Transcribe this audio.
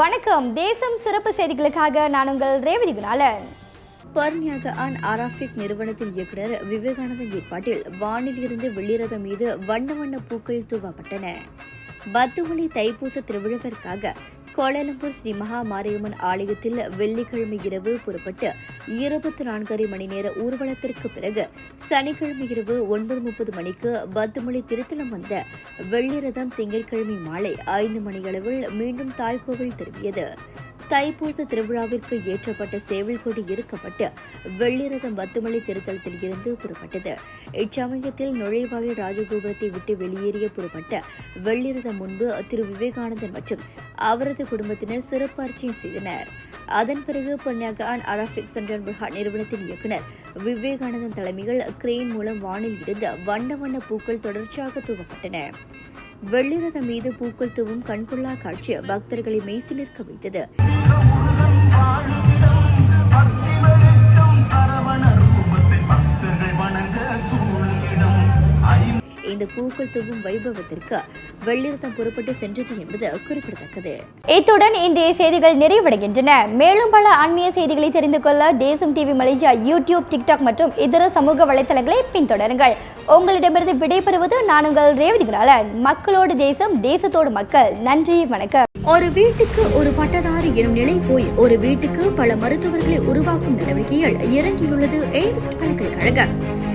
வணக்கம். தேசம் சிறப்பு செய்திகளுக்காக நான் உங்கள் ரேவதி குணாலன். பர்னியாக அன் ஆராஃபிக் நிறுவனத்தின் இயக்குனர் விவேகானந்தன் ஏற்பாட்டில் வானில் இருந்து வெள்ளிரதம் மீது வண்ண வண்ண பூக்கள் தூவப்பட்டன. பத்துமொழி தைப்பூச திருவிழாவிற்காக கோலாலம்பூர் ஸ்ரீ மகா மாரியம்மன் ஆலயத்தில் வெள்ளிக்கிழமை இரவு புறப்பட்டு இருபத்தி நான்கரை மணி நேர ஊர்வலத்திற்கு பிறகு சனிக்கிழமை இரவு ஒன்பது முப்பது மணிக்கு பத்துமொழி திருத்தலம் வந்த வெள்ளிரதம் திங்கட்கிழமை மாலை ஐந்து மணியளவில் மீண்டும் தாய்கோவில் திரும்பியது. தைப்பூச திருவிழாவிற்கு ஏற்றப்பட்ட சேவல் கொடி இருக்கப்பட்டு வெள்ளிரதம் பத்துமலை திருத்தலத்தில் இருந்து புறப்பட்டது. இச்சமயத்தில் நுழைவாயில் ராஜகோபுரத்தை விட்டு வெளியேறிய புறப்பட்ட வெள்ளிரதம் முன்பு திரு விவேகானந்தன் மற்றும் அவரது குடும்பத்தினர் சிறப்பு அர்ச்சனை செய்தனர். அதன் பிறகு பொன்னியகான் அராபிக் சென்ட்ரல் பிரஹா நிறுவனத்தின் இயக்குனர் விவேகானந்தன் தலைமையில் கிரெயின் மூலம் வானில் இருந்து வண்ண வண்ண பூக்கள் தொடர்ச்சியாக தூவப்பட்டன. வெள்ளிரதம் மீது பூக்கள் தூவும் கண்கொள்ளா காட்சி பக்தர்களை மெய்சிலிருக்க வைத்தது இந்த பூக்கள் தூவும் வைபவத்திற்கு வெள்ளிரதம் புறப்பட்டு சென்றது என்பது குறிப்பிடத்தக்கது. இத்துடன் இன்றைய செய்திகள் நிறைவடைகின்றன. மேலும் பல ஆன்மீக செய்திகளை தெரிந்து கொள்ள தேசம் டிவி மலேசியா யூடியூப் டிக்டாக் மற்றும் இதர சமூக வலைத்தளங்களை பின்தொடருங்கள். உங்களிடமிருந்து விடைபெறுவது நான் உங்கள் ரேவதி குணாலன் மக்களோடு தேசம் தேசத்தோடு மக்கள். நன்றி வணக்கம். ஒரு வீட்டுக்கு ஒரு பட்டதாரி எனும் நிலை போய் ஒரு வீட்டுக்கு பல மருத்துவர்களை உருவாக்கும் நடவடிக்கையில் இறங்கியுள்ளது. எய்ம்ஸ் பல்கலைக்கழகம்.